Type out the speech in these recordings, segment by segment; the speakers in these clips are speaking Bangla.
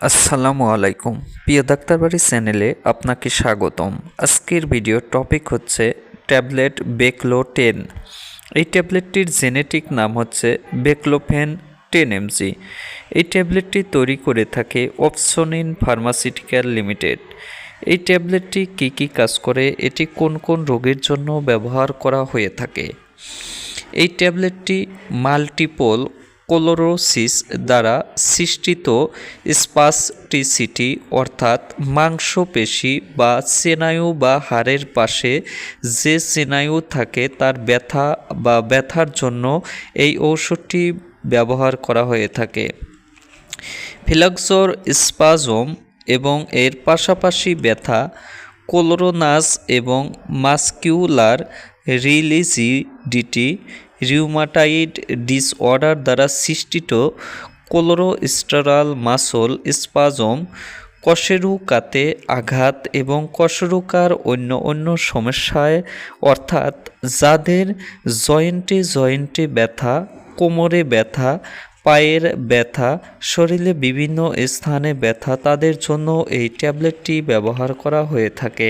আসসালামু আলাইকুম। প্রিয় ডাক্তারবাড়ি চ্যানেলে আপনাকে স্বাগতম। আজকের ভিডিও টপিক হচ্ছে ট্যাবলেট বেকলো টেন এই ট্যাবলেটটির জেনেটিক নাম হচ্ছে বেকলোফেন টেন এমজি। এই ট্যাবলেটটি তৈরি করে থাকে অপসনিন ফার্মাসিউটিক্যাল লিমিটেড। এই ট্যাবলেটটি কী কী কাজ করে, এটি কোন কোন রোগের জন্য ব্যবহার করা হয়ে থাকে? এই ট্যাবলেটটি মাল্টিপল কোলোরোসিস দ্বারা সৃষ্টিত স্পাস্টিসিটি, অর্থাৎ মাংসপেশি বা স্নায়ু বা হাড়ের পাশে যে স্নায়ু থাকে, তার ব্যথা বা ব্যথার জন্য এই ঔষধটি ব্যবহার করা হয়ে থাকে। ফিলাক্সোর স্পাজম এবং এর পাশাপাশি ব্যথা, কোলোরোনাস এবং মাস্কিউলার রিলিজিডিটি রিউমাটাইড ডিসঅর্ডার দ্বারা সৃষ্টিত কোলোরোস্টেরাল মাসল স্পাজম কশেরুকাতে আঘাত এবং কশেরুকার অন্য অন্য সমস্যায়, অর্থাৎ যাদের জয়েন্টে জয়েন্টে ব্যথা, কোমরে ব্যথা, পায়ের ব্যথা, শরীরে বিভিন্ন স্থানে ব্যথা, তাদের জন্য এই ট্যাবলেটটি ব্যবহার করা হয়ে থাকে।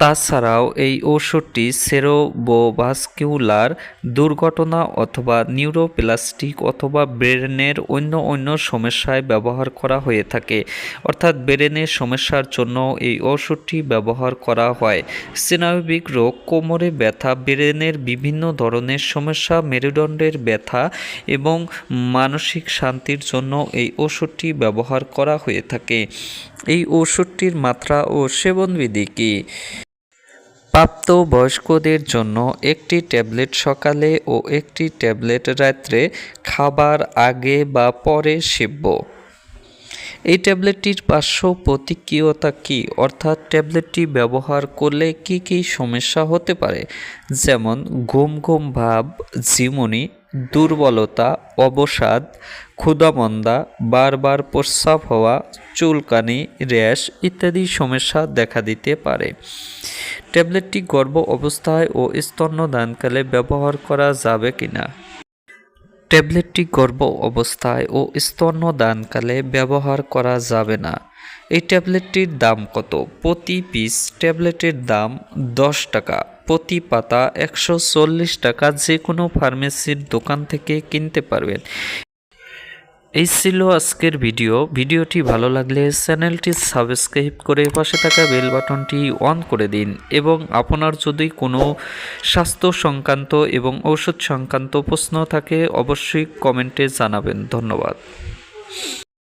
তাছাড়াও এই ওষুধটি সেরোবোভাস্কিউলার দুর্ঘটনা অথবা নিউরোপ্লাস্টিক অথবা ব্রেনের অন্য অন্য সমস্যায় ব্যবহার করা হয়ে থাকে। অর্থাৎ ব্রেনের সমস্যার জন্য এই ওষুধটি ব্যবহার করা হয়। স্নায়বিক রোগ, কোমরে ব্যথা, ব্রেনের বিভিন্ন ধরনের সমস্যা, মেরুদণ্ডের ব্যথা এবং মানসিক শান্তির জন্য এই ওষুধটি ব্যবহার করা হয়ে থাকে। এই ওষুধটির মাত্রা ও সেবনবিধি কী? প্রাপ্তবয়স্কদের জন্য একটি ট্যাবলেট সকালে ও একটি ট্যাবলেট রাত্রে খাবার আগে বা পরে সেব্য এই ট্যাবলেটটির পার্শ্ব প্রতিক্রিয়তা কী? অর্থাৎ ট্যাবলেটটি ব্যবহার করলে কি কি সমস্যা হতে পারে? যেমন ঘুম ঘুম ভাব, ঝিমুনি, দুর্বলতা, অবসাদ, ক্ষুধামন্দা, বারবার প্রস্রাব হওয়া, চুলকানি, র্যাশ ইত্যাদি সমস্যা দেখা দিতে পারে। ট্যাবলেটটি গর্ভ অবস্থায় ও স্তন্যদানকালে ব্যবহার করা যাবে কিনা? ট্যাবলেটটি গর্ভ অবস্থায় ও স্তন্যদানকালে ব্যবহার করা যাবে না। এই ট্যাবলেটটির দাম কত? প্রতি পিস ট্যাবলেটের দাম দশ টাকা, প্রতি পাতা একশো চল্লিশ টাকা। যে কোনো ফার্মেসির দোকান থেকে কিনতে পারবেন। এই ছিল আজকের ভিডিও। ভিডিওটি ভালো লাগলে চ্যানেলটি সাবস্ক্রাইব করে পাশে থাকা বেল বাটনটি অন করে দিন এবং আপনার যদি কোনো স্বাস্থ্য সংক্রান্ত এবং ঔষধ সংক্রান্ত প্রশ্ন থাকে, অবশ্যই কমেন্টে জানাবেন। ধন্যবাদ।